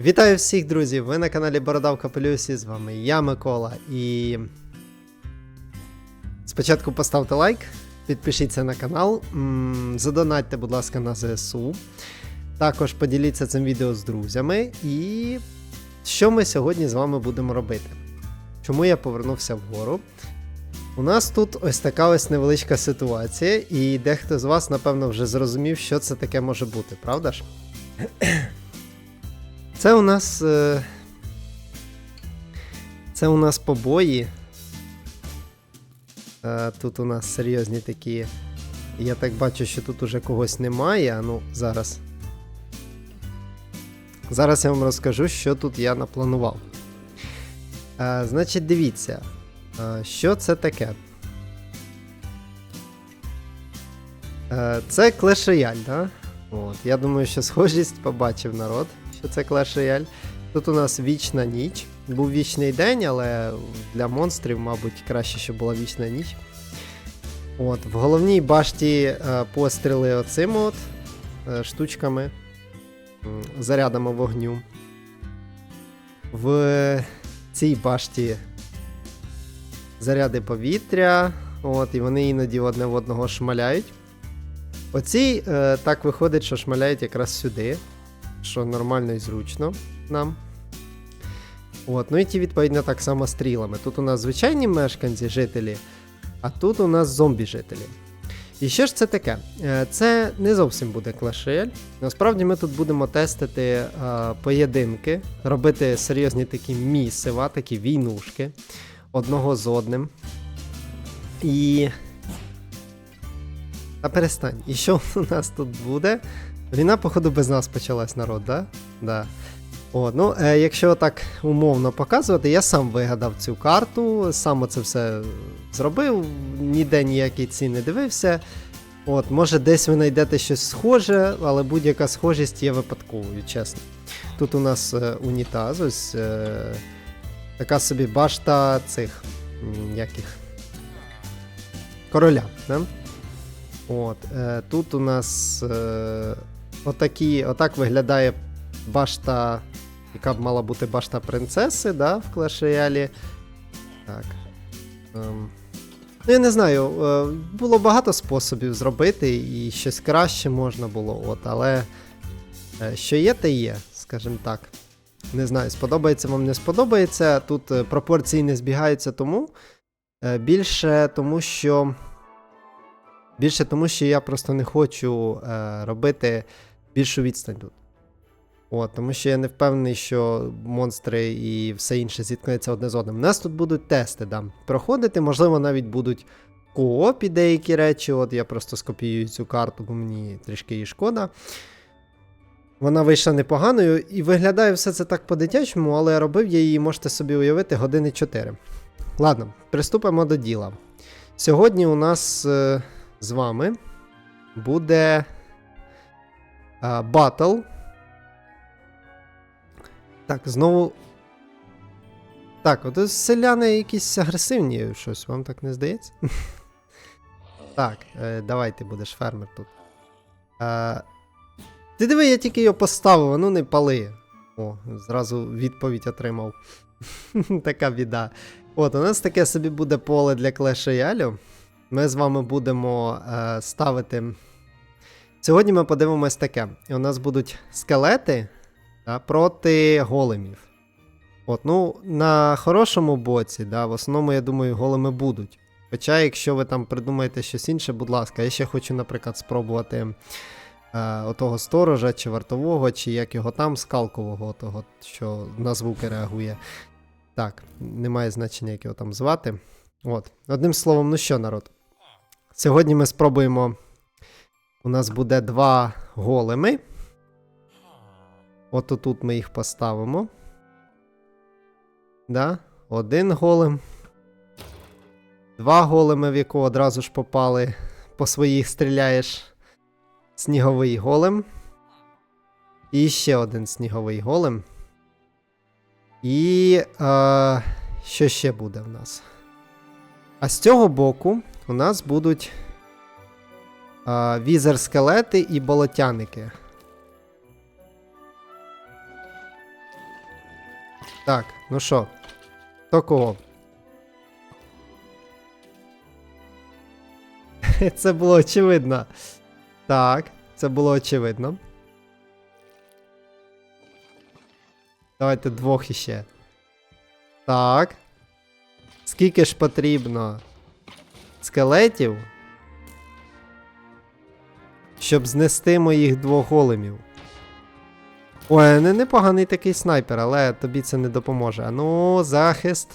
Вітаю всіх, друзі! Ви на каналі Бородав Капелюсі, з вами я, Микола. І спочатку поставте лайк, підпишіться на канал, задонатьте, будь ласка, на ЗСУ. Також поділіться цим відео з друзями. І що ми сьогодні з вами будемо робити? Чому я повернувся вгору? У нас тут ось така ось невеличка ситуація, і дехто з вас, напевно, вже зрозумів, що це таке може бути, правда ж? Це у нас. е, Це у нас побої. Е, Тут у нас серйозні такі. Я так бачу, що тут уже когось немає. Ну, зараз. Зараз я вам розкажу, що тут я напланував. Е, Значить, дивіться, що це таке. Це Clash Royale, да? От, я думаю, що схожість побачив народ, що Clash Royale. Тут у нас вічна ніч. Був вічний день, але для монстрів, мабуть, краще, щоб була вічна ніч. От, в головній башті е, постріли оцим от е, штучками, зарядами вогню. В цій башті заряди повітря. От, і вони іноді одне в одного шмаляють. Оці е, так виходить, що шмаляють якраз сюди, що нормально і зручно нам. От, ну і ті, відповідно, так само стрілами. Тут у нас звичайні мешканці, жителі, а тут у нас зомбі-жителі. І що ж це таке? Е, Це не зовсім буде клашель. Насправді ми тут будемо тестити е, поєдинки, робити серйозні такі місива, такі війнушки одного з одним. І та перестань. І що у нас тут буде? Війна, походу, без нас почалась народ, да? Да. О, ну, е, якщо так умовно показувати, я сам вигадав цю карту, сам це все зробив, ніде ніякі ці не дивився. От, може, десь ви знайдете щось схоже, але будь-яка схожість є випадковою, чесно. Тут у нас е, унітаз, ось е, така собі башта цих яких. Короля. Да? От, е, тут у нас е, отакі, отак виглядає башта, яка б мала бути башта принцеси, да, в Clash Royale. Так. Ем. Ну, я не знаю, е, було багато способів зробити, і щось краще можна було, от, але е, що є, те є, скажімо так. Не знаю, сподобається вам, не сподобається. Тут е, пропорції не збігаються тому. Більше тому, що. Більше тому, що я просто не хочу робити більшу відстань тут. От, тому що я не впевнений, що монстри і все інше зіткнеться одне з одним. У нас тут будуть тести да, проходити, можливо, навіть будуть коопі деякі речі. От я просто скопіюю цю карту, бо мені трішки її шкода. Вона вийшла непоганою і виглядає все це так по-дитячому, але робив я її, можете собі уявити, години 4. Ладно, приступимо до діла. Сьогодні у нас е, з вами буде е, батл. Так, знову. Так, от селяни якісь агресивні, щось, вам так не здається? Так, е, давай ти будеш фермер тут. Е, ти диви, я тільки його поставив, а ну не пали. О, зразу відповідь отримав. така біда. От, у нас таке собі буде поле для Clash Royale. Ми з вами будемо е, ставити. Сьогодні ми подивимось таке. І у нас будуть скелети да, проти големів. От, ну, на хорошому боці, да, в основному, я думаю, големи будуть. Хоча, якщо ви там придумаєте щось інше, будь ласка, я ще хочу, наприклад, спробувати е, отого сторожа, чи вартового, чи як його там, скалкового, того, що на звуки реагує. Так, немає значення, як його там звати. От. Одним словом, ну що, народ? Сьогодні ми спробуємо. У нас буде два големи. От тут ми їх поставимо. Да? Один голем. Два големи, в яку одразу ж попали. По своїх стріляєш. Сніговий голем. І ще один сніговий голем. І. Е, що ще буде в нас? А з цього боку у нас будуть е, візер-скелети і болотяники. Так, ну що? Хто кого? Це було очевидно. Так, це було очевидно. Давайте двох іще. Так. Скільки ж потрібно скелетів, щоб знести моїх двох големів? Ой, не непоганий такий снайпер, але тобі це не допоможе. Ну, захист.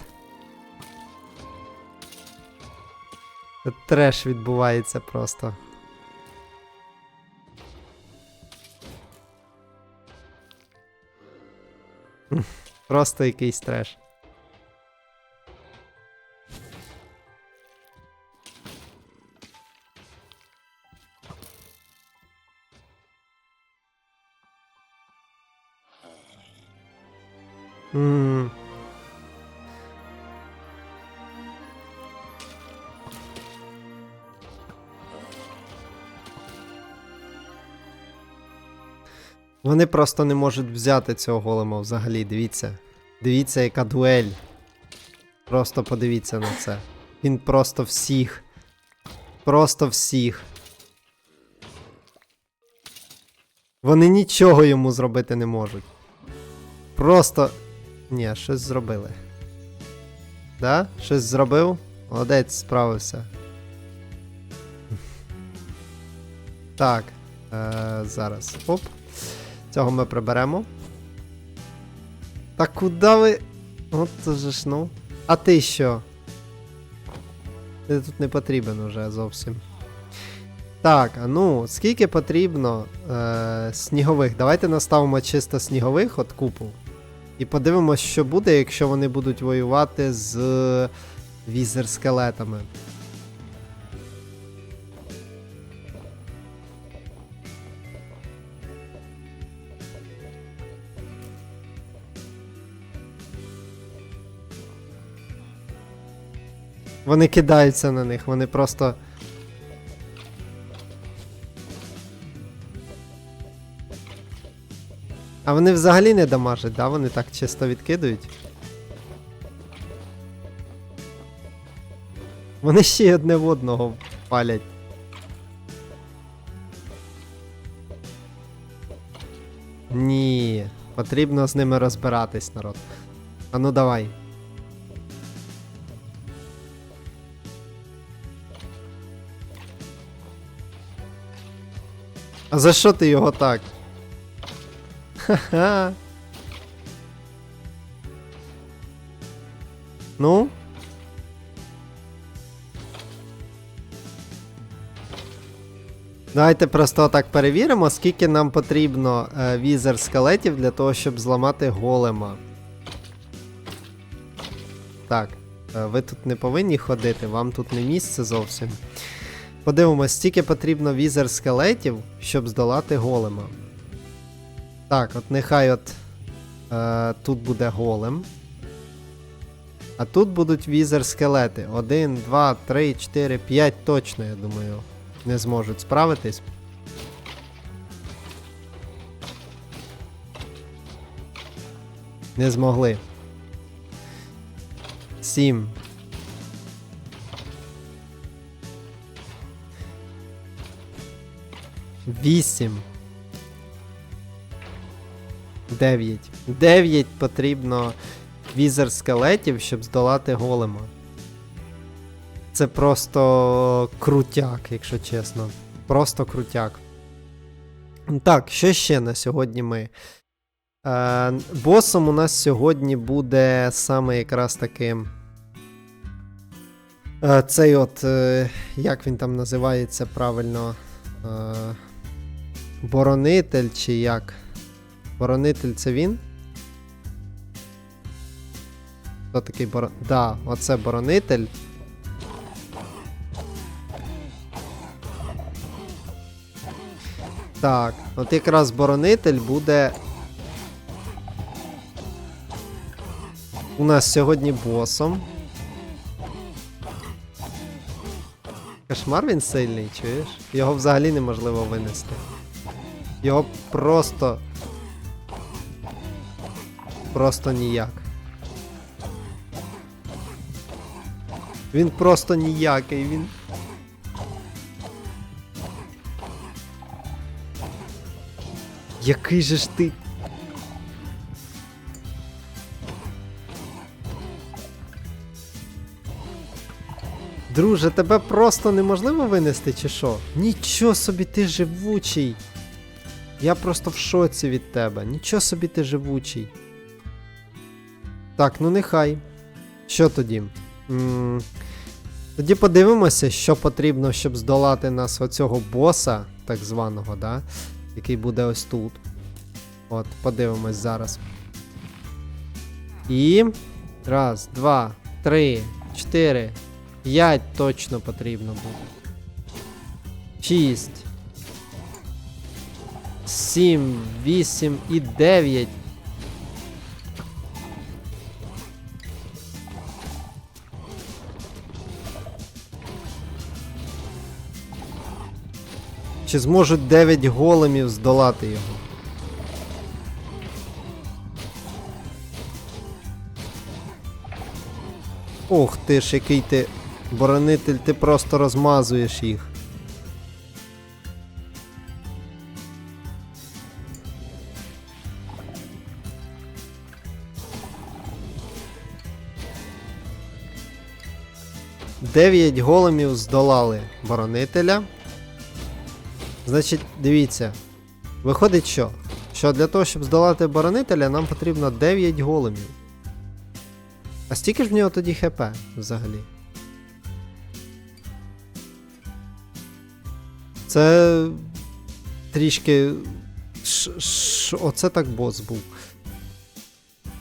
Треш відбувається просто. Просто якийсь треш. Вони просто не можуть взяти цього голема взагалі, дивіться. Дивіться, яка дуель. Просто подивіться на це. Він просто всіх. Просто всіх. Вони нічого йому зробити не можуть. Просто. Ні, щось зробили. Да? Щось зробив? Молодець, справився. Так. Е, зараз. Оп. Цього ми приберемо. Та куди ви. От це ж ну. А ти що? Ти тут не потрібен уже зовсім. Так, а ну, скільки потрібно е, снігових? Давайте наставимо чисто снігових от купу. І подивимось, що буде, якщо вони будуть воювати з візер-скелетами. Вони кидаються на них, вони просто. А вони взагалі не дамажать, да? Вони так чисто відкидують. Вони ще й одне в одного палять. Ні, потрібно з ними розбиратись, народ. А ну давай. А за що ти його так? Ха-ха. Ну? Давайте просто так перевіримо, скільки нам потрібно е, візер скелетів для того, щоб зламати голема. Так, е, ви тут не повинні ходити, вам тут не місце зовсім. Подивимось, скільки потрібно візер скелетів, щоб здолати голема. Так, от нехай от е, тут буде голем. А тут будуть візер скелети. 1, 2, 3, 4, 5 точно, я думаю, не зможуть справитись. Не змогли. 7. Вісім. Дев'ять. Дев'ять потрібно візер скелетів, щоб здолати голема. Це просто крутяк, якщо чесно. Просто крутяк. Так, що ще на сьогодні ми? Е, босом у нас сьогодні буде саме якраз таки. Е, цей от. Е, як він там називається правильно? Е, Боронитель чи як? Боронитель це він? Хто такий борон... Да, оце боронитель. Так, от якраз боронитель буде. У нас сьогодні босом. Кошмар він сильний, чуєш? Його взагалі неможливо винести. Його просто. Просто ніяк. Він просто ніякий, він. Який же ж ти? Друже, тебе просто неможливо винести, чи що? Нічого собі ти живучий. Я просто в шоці від тебе. Нічого собі ти живучий. Так, ну нехай. Що тоді? м тоді подивимося, що потрібно, щоб здолати нас оцього боса, так званого, да? який буде ось тут. От, подивимось зараз. І. Раз, два, три, чотири, п'ять точно потрібно буде. Шість. Сім, вісім і дев'ять. Чи зможуть 9 големів здолати його? Ох ти ж, який ти боронитель, ти просто розмазуєш їх. Дев'ять големів здолали боронителя. Значить, дивіться. Виходить що? Що для того, щоб здолати боронителя, нам потрібно 9 големів. А стільки ж в нього тоді ХП взагалі? Це трішки. Ш, ш, оце так бос був.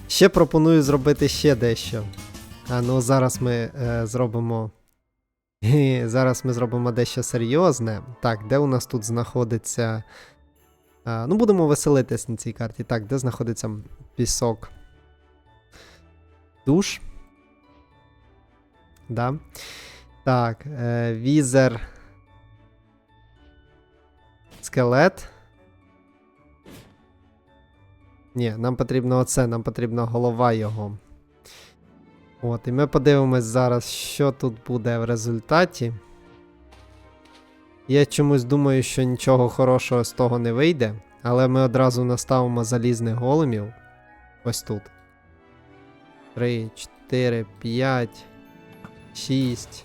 Ще пропоную зробити ще дещо. А ну зараз ми е, зробимо. І зараз ми зробимо дещо серйозне. Так, де у нас тут знаходиться. Ну, будемо веселитись на цій карті. Так, де знаходиться пісок? Душ. Да. Так, е, візер. Скелет. Ні, нам потрібно оце, нам потрібна голова його. От, і ми подивимось зараз, що тут буде в результаті. Я чомусь думаю, що нічого хорошого з того не вийде, але ми одразу наставимо залізних големів. Ось тут. 3, 4, 5, 6.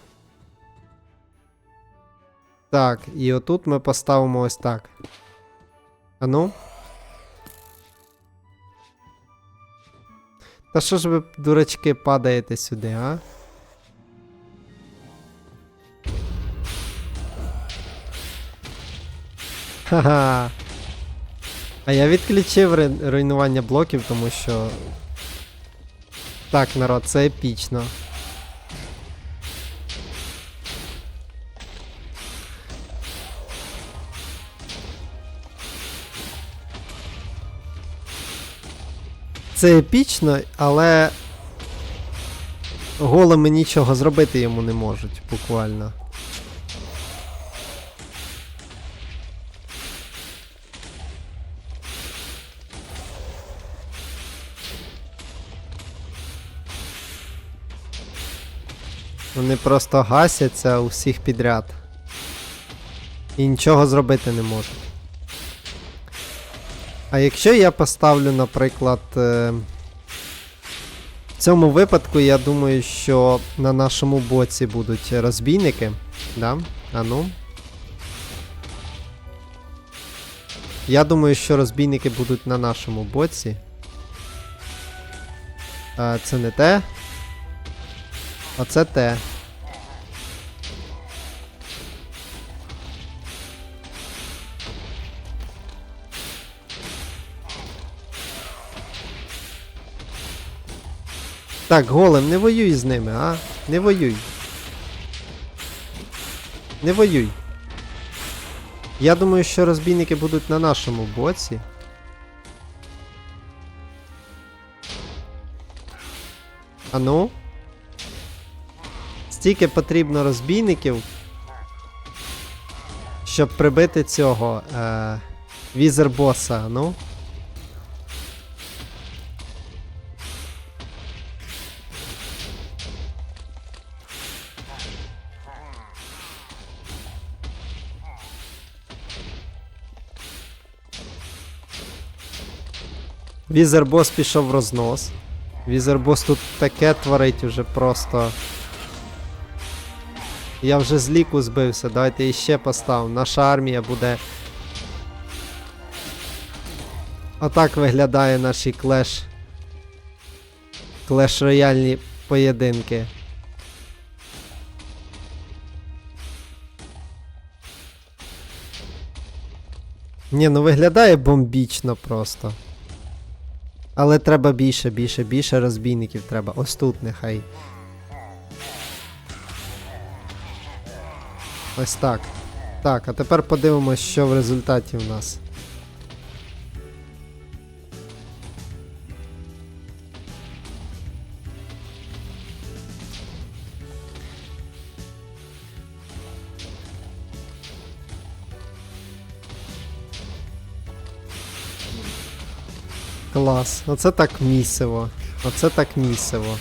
Так, і отут ми поставимо ось так. А Та що ж ви, дурачки, падаєте сюди, а? Ха-ха. А я відключив ру- руйнування блоків, тому що. Так, народ, це епічно. Це епічно, але голими нічого зробити йому не можуть, буквально. Вони просто гасяться у всіх підряд. І нічого зробити не можуть. А якщо я поставлю, наприклад. е, В цьому випадку я думаю, що на нашому боці будуть розбійники. Да? А ну. Я думаю, що розбійники будуть на нашому боці. А, це не те. А це те. Так, голем, не воюй з ними, а? Не воюй. Не воюй. Я думаю, що розбійники будуть на нашому боці. А ну? Стільки потрібно розбійників, щоб прибити цього е, візер боса, ну. Візербос пішов в рознос. Візербос тут таке творить уже просто. Я вже з ліку збився, давайте іще поставимо. Наша армія буде. Отак виглядає наші клеш. Клеш рояльні поєдинки. Ні, ну виглядає бомбічно просто. Але треба більше, більше, більше розбійників треба. Ось тут нехай. Ось так. Так, а тепер подивимось, що в результаті в нас. Клас. Оце так місиво. Оце так місиво.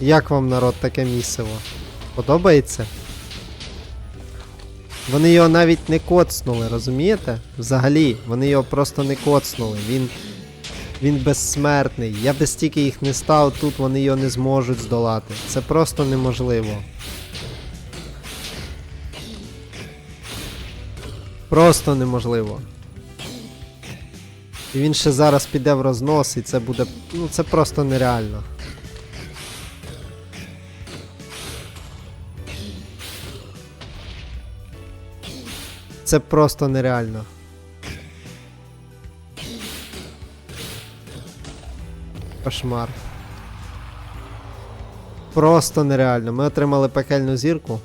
Як вам народ таке місиво? Подобається? Вони його навіть не коцнули, розумієте? Взагалі, вони його просто не коцнули. Він. Він безсмертний. Я би стільки їх не став, тут вони його не зможуть здолати. Це просто неможливо. Просто неможливо. І він ще зараз піде в рознос, і це буде. Ну це просто нереально. Це просто нереально. Кошмар. Просто нереально. Ми отримали пекельну зірку.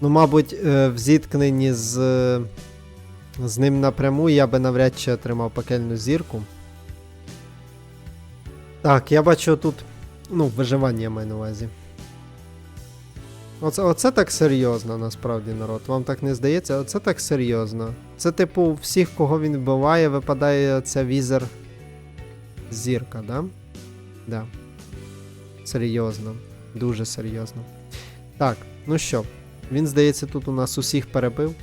Ну, мабуть, е, в зіткненні з. З ним напряму я би навряд чи отримав пекельну зірку. Так, я бачу тут. Ну, виживання я маю на увазі. Оце, оце так серйозно, насправді, народ. Вам так не здається? Оце так серйозно. Це, типу, всіх, кого він вбиває, випадає ця візер. Зірка, да? Да. Серйозно. Дуже серйозно. Так, ну що, він, здається, тут у нас усіх перебив.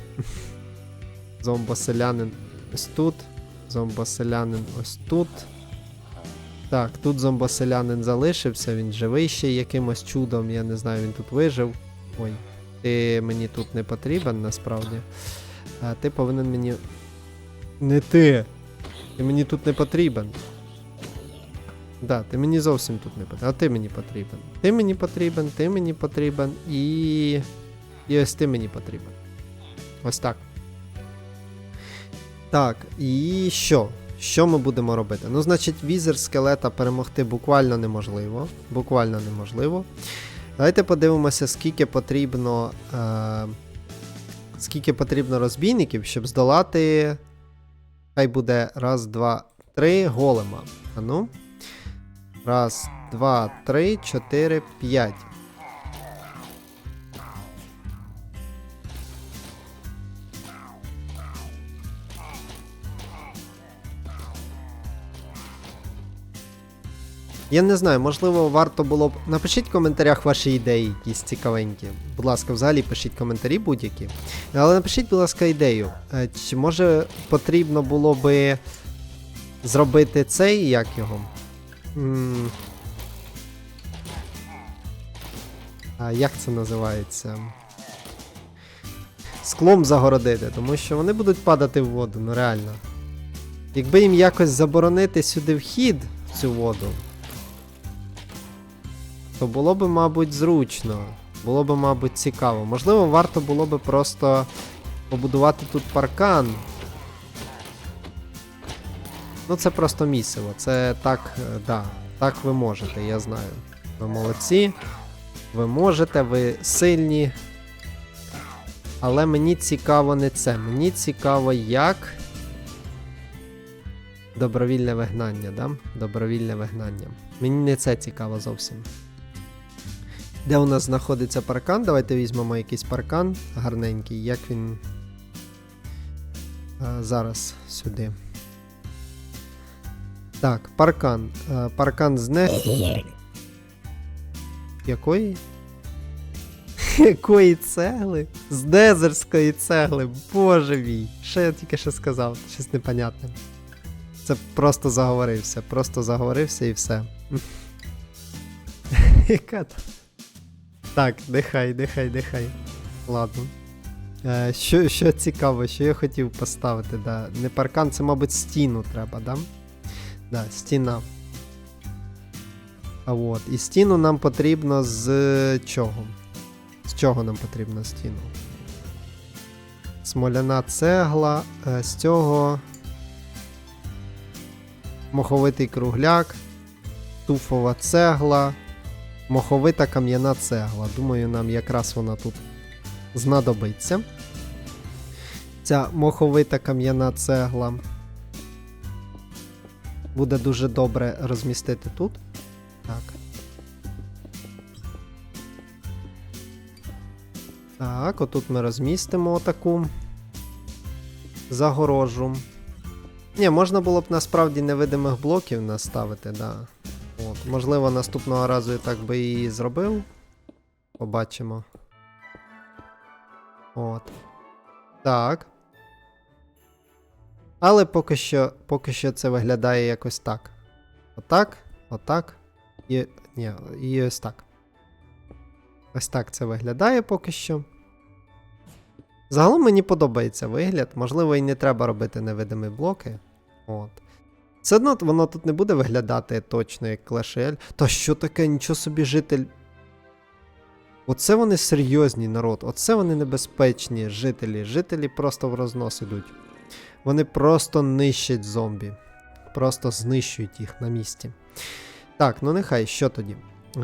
Зомбоселянин ось тут. Зомбоселянин ось тут. Так, тут зомбоселянин залишився, він живий ще якимось чудом, я не знаю, він тут вижив. Ой, ти мені тут не потрібен насправді. А ти повинен мені. Не ти! Ти мені тут не потрібен. Да, ти мені зовсім тут не потрібен. А ти мені потрібен. Ти мені потрібен, ти мені потрібен і. І ось ти мені потрібен. Ось так. Так, і що? Що ми будемо робити? Ну, значить, візер скелета перемогти буквально неможливо. Буквально неможливо. Давайте подивимося, скільки потрібно. Е- скільки потрібно розбійників, щоб здолати. Хай буде раз, два, три голема. А ну. Раз, два, три, чотири, п'ять. Я не знаю, можливо, варто було б. Напишіть в коментарях ваші ідеї, якісь цікавенькі. Будь ласка, взагалі пишіть коментарі будь-які. Але напишіть, будь ласка, ідею. Е, Чи може потрібно було би зробити цей, як його? М, А як це називається? Склом загородити, тому що вони будуть падати в воду, ну реально. Якби їм якось заборонити сюди вхід в цю воду, то було б, мабуть, зручно. Було б, мабуть, цікаво. Можливо, варто було б просто побудувати тут паркан. Ну, це просто місиво. Це так, е, да, так ви можете, я знаю. Ви молодці. Ви можете, ви сильні. Але мені цікаво не це. Мені цікаво, як. Добровільне вигнання, да? Добровільне вигнання. Мені не це цікаво зовсім. Де у нас знаходиться паркан? Давайте візьмемо якийсь паркан гарненький. Як він. А, зараз сюди. Так, паркан. А, паркан з не. Якої? Якої цегли? З дезерської цегли, боже мій. Що я тільки що сказав? Щось непонятне. Це просто заговорився, просто заговорився і все. Яка там? Так, нехай, нехай, нехай. Ладно. Е, що, що цікаво, що я хотів поставити, да. Не паркан, це, мабуть, стіну треба, да? Да, стіна. А от. І стіну нам потрібно з чого? З чого нам потрібно стіну? Смоляна цегла, е, з цього. Моховитий кругляк, туфова цегла, моховита кам'яна цегла. Думаю, нам якраз вона тут знадобиться. Ця моховита кам'яна цегла буде дуже добре розмістити тут. Так. Так, отут ми розмістимо таку загорожу. Ні, можна було б насправді невидимих блоків наставити, да. От, можливо, наступного разу я так би і зробив. Побачимо. От. Так. Але поки що, поки що це виглядає якось так. Отак, отак. І. Ні, і ось так. Ось так це виглядає поки що. Загалом мені подобається вигляд. Можливо, і не треба робити невидимі блоки. От. Все одно воно тут не буде виглядати точно як Clash. Та що таке, нічого собі житель. Оце вони серйозні народ, оце вони небезпечні жителі. Жителі просто в рознос ідуть. Вони просто нищать зомбі. Просто знищують їх на місці. Так, ну нехай, що тоді?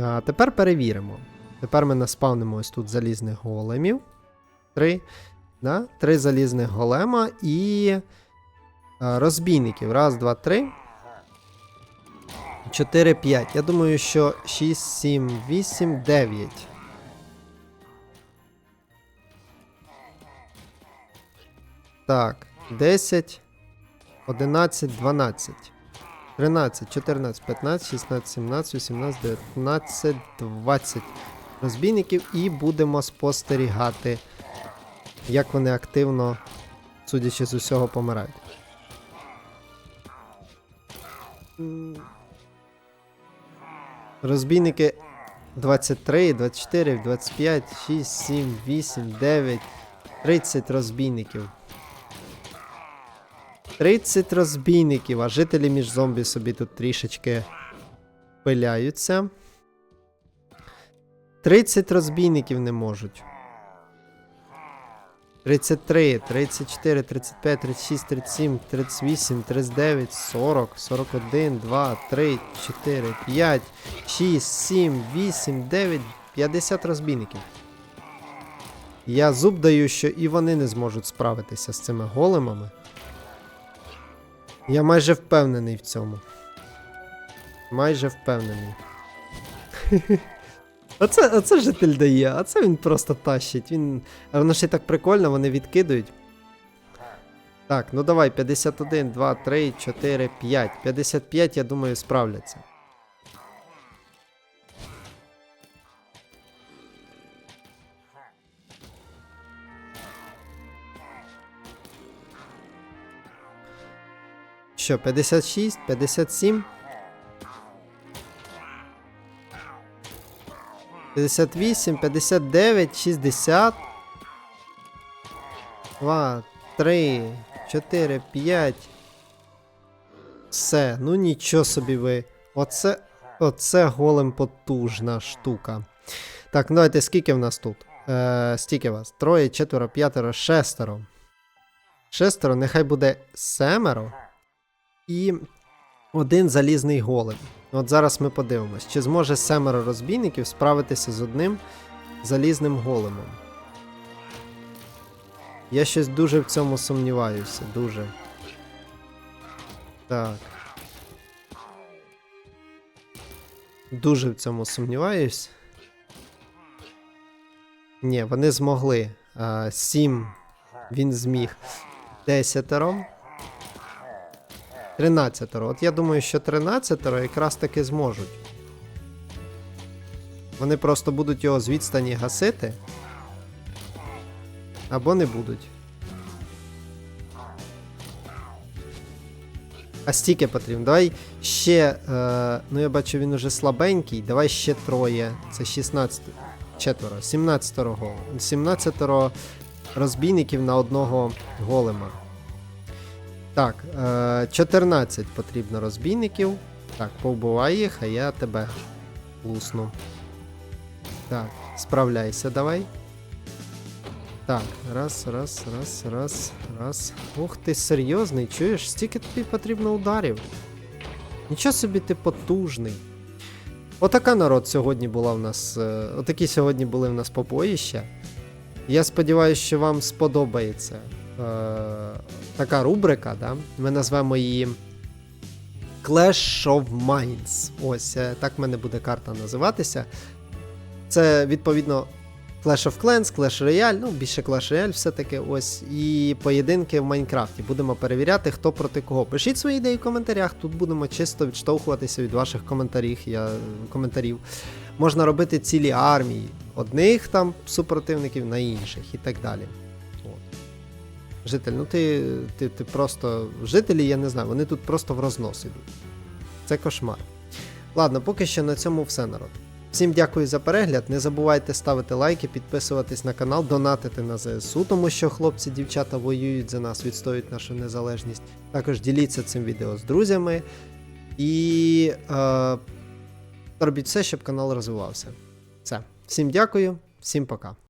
А, тепер перевіримо. Тепер ми наспавнимо ось тут залізних големів. Три. Да? Три залізних голема і розбійників. Раз, два, три. 4, 5. Я думаю, що 6, 7, 8, 9. Так, 10, 11, 12, 13, 14, 15, 16, 17, 18, 19, 20 розбійників і будемо спостерігати, як вони активно, судячи з усього, помирають. Розбійники 23, 24, 25, 6, 7, 8, 9, 30 розбійників. 30 розбійників, а жителі між зомбі собі тут трішечки пиляються. 30 розбійників не можуть. 33, 34, 35, 36, 37, 38, 39, 40, 41, 2, 3, 4, 5, 6, 7, 8, 9, 50 розбійників. Я зуб даю, що і вони не зможуть справитися з цими големами. Я майже впевнений в цьому. Майже впевнений. Оце, оце житель дає, а це він просто тащить. Він. Воно ще так прикольно, вони відкидують. Так, ну давай, 51, 2, 3, 4, 5. 55, я думаю, справляться. Що, 56, 57? 58, 59, 60. 2, 3, 4, 5. Все, ну нічого собі ви. Оце, оце голем потужна штука. Так, ну давайте, скільки в нас тут? Е, стільки вас? Троє, четверо, п'ятеро, шестеро. Шестеро, нехай буде семеро. І один залізний голем. От зараз ми подивимось, чи зможе семеро розбійників справитися з одним залізним големом. Я щось дуже в цьому сумніваюся, дуже. Так. Дуже в цьому сумніваюсь. Ні, вони змогли. Сім він зміг. Десятеро. 13. От я думаю, що 13 якраз таки зможуть. Вони просто будуть його з відстані гасити. Або не будуть. А стільки потрібно. Давай ще. Е, ну я бачу, він уже слабенький. Давай ще троє. Це 16. Четверо. 17 голем. 17 розбійників на одного голема. Так, е, 14 потрібно розбійників. Так, повбивай їх, а я тебе лусну. Так, справляйся давай. Так, раз, раз, раз, раз, раз. Ух ти, серйозний, чуєш? Стільки тобі потрібно ударів. Нічого собі ти потужний. Отака народ сьогодні була в нас. е, Отакі сьогодні були в нас побоїща. Я сподіваюся, що вам сподобається е, така рубрика. Да? Ми назвемо її Clash of Minds. Ось е, так в мене буде карта називатися. Це відповідно Clash of Clans, Clash Royale, ну більше Clash Royale все-таки ось. І поєдинки в Майнкрафті. Будемо перевіряти, хто проти кого. Пишіть свої ідеї в коментарях. Тут будемо чисто відштовхуватися від ваших коментарів. Я, коментарів. Можна робити цілі армії. Одних там супротивників на інших і так далі. Житель, ну ти, ти, ти просто. Жителі, я не знаю, вони тут просто в рознос ідуть. Це кошмар. Ладно, поки що на цьому все, народ. Всім дякую за перегляд. Не забувайте ставити лайки, підписуватись на канал, донатити на ЗСУ, тому що хлопці, дівчата воюють за нас, відстоюють нашу незалежність. Також діліться цим відео з друзями і е, робіть все, щоб канал розвивався. Все. Всім дякую, всім пока.